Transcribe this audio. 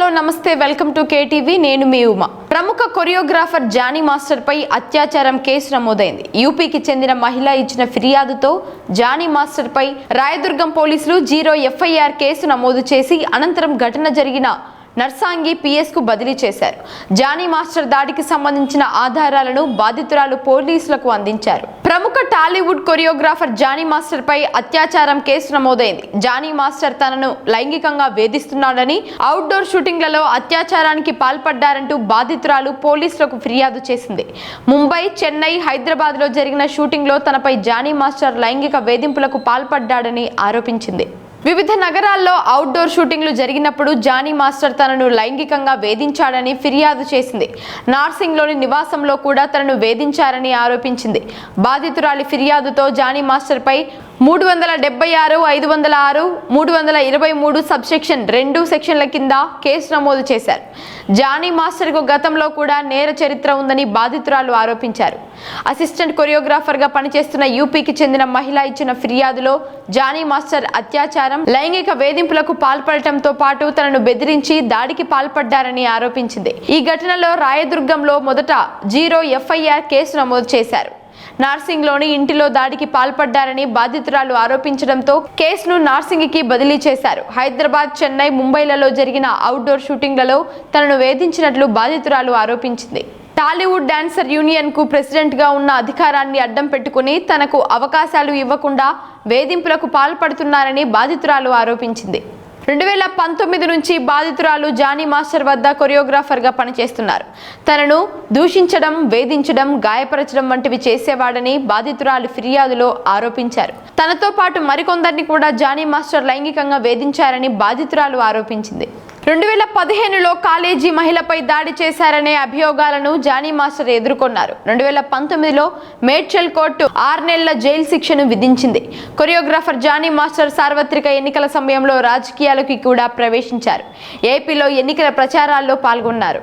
Hello నమస్తే welcome to KTV. నేను మీ ఉమా. ప్రముఖ కొరియోగ్రాఫర్ జానీ మాస్టర్ పై అత్యాచారం కేసు నమోదైంది. యూపీకి చెందిన మహిళ ఇచ్చిన ఫిర్యాదుతో జానీ మాస్టర్ పై రాయదుర్గం పోలీసులు జీరో ఎఫ్ఐఆర్ కేసు నమోదు చేసి అనంతరం ఘటన జరిగిన నర్సాంగి పిఎస్కు బదిలీ చేశారు. జానీ మాస్టర్ దాడికి సంబంధించిన ఆధారాలను బాధితురాలు పోలీసులకు అందించారు. ప్రముఖ టాలీవుడ్ కొరియోగ్రాఫర్ జానీ మాస్టర్ పై అత్యాచారం కేసు నమోదైంది. జానీ మాస్టర్ తనను లైంగికంగా వేధిస్తున్నాడని అవుట్డోర్ షూటింగ్లలో అత్యాచారానికి పాల్పడ్డారంటూ బాధితురాలు పోలీసులకు ఫిర్యాదు చేసింది. ముంబై చెన్నై హైదరాబాద్లో జరిగిన షూటింగ్లో తనపై జానీ మాస్టర్ లైంగిక వేధింపులకు పాల్పడ్డాడని ఆరోపించింది. వివిధ నగరాల్లో అవుట్డోర్ షూటింగ్లు జరిగినప్పుడు జానీ మాస్టర్ తనను లైంగికంగా వేధించాడని ఫిర్యాదు చేసింది. నార్సింగ్లోని నివాసంలో కూడా తనను వేధించారని ఆరోపించింది. బాధితురాలి ఫిర్యాదుతో జానీ మాస్టర్పై మూడు వందల డెబ్బై ఆరు ఐదు వందల ఆరు మూడు వందల ఇరవై మూడు సబ్సెక్షన్ రెండు సెక్షన్ల కింద కేసు నమోదు చేశారు. జానీ మాస్టర్కు గతంలో కూడా నేర చరిత్ర ఉందని బాధితురాలు ఆరోపించారు. అసిస్టెంట్ కొరియోగ్రాఫర్గా పనిచేస్తున్న యూపీకి చెందిన మహిళ ఇచ్చిన ఫిర్యాదులో జానీ మాస్టర్ అత్యాచారం లైంగిక వేధింపులకు పాల్పడటంతో పాటు తనను బెదిరించి దాడికి పాల్పడ్డారని ఆరోపించింది. ఈ ఘటనలో రాయదుర్గంలో మొదట జీరో ఎఫ్ఐఆర్ కేసు నమోదు చేశారు. నార్సింగ్లోని ఇంటిలో దాడికి పాల్పడ్డారని బాధితురాలు ఆరోపించడంతో కేసును నార్సింగ్కి బదిలీ చేశారు. హైదరాబాద్ చెన్నై ముంబైలలో జరిగిన అవుట్డోర్ షూటింగ్లలో తనను వేధించినట్లు బాధితురాలు ఆరోపించింది. టాలీవుడ్ డాన్సర్ యూనియన్కు ప్రెసిడెంట్గా ఉన్న అధికారాన్ని అడ్డం పెట్టుకుని తనకు అవకాశాలు ఇవ్వకుండా వేధింపులకు పాల్పడుతున్నారని బాధితురాలు ఆరోపించింది. రెండు వేల పంతొమ్మిది నుంచి బాధితురాలు జానీ మాస్టర్ వద్ద కొరియోగ్రాఫర్గా పనిచేస్తున్నారు. తనను దూషించడం వేధించడం గాయపరచడం వంటివి చేసేవాడని బాధితురాలు ఫిర్యాదులో ఆరోపించారు. తనతో పాటు మరికొందరిని కూడా జానీ మాస్టర్ లైంగికంగా వేధించారని బాధితురాలు ఆరోపించింది. రెండు వేల పదిహేనులో కాలేజీ మహిళపై దాడి చేశారనే అభియోగాలను జానీ మాస్టర్ ఎదుర్కొన్నారు. రెండు వేల పంతొమ్మిదిలో మేడ్చల్ కోర్టు ఆరు నెలల జైలు శిక్షను విధించింది. కొరియోగ్రాఫర్ జానీ మాస్టర్ సార్వత్రిక ఎన్నికల సమయంలో రాజకీయాలకి కూడా ప్రవేశించారు. ఏపీలో ఎన్నికల ప్రచారాల్లో పాల్గొన్నారు.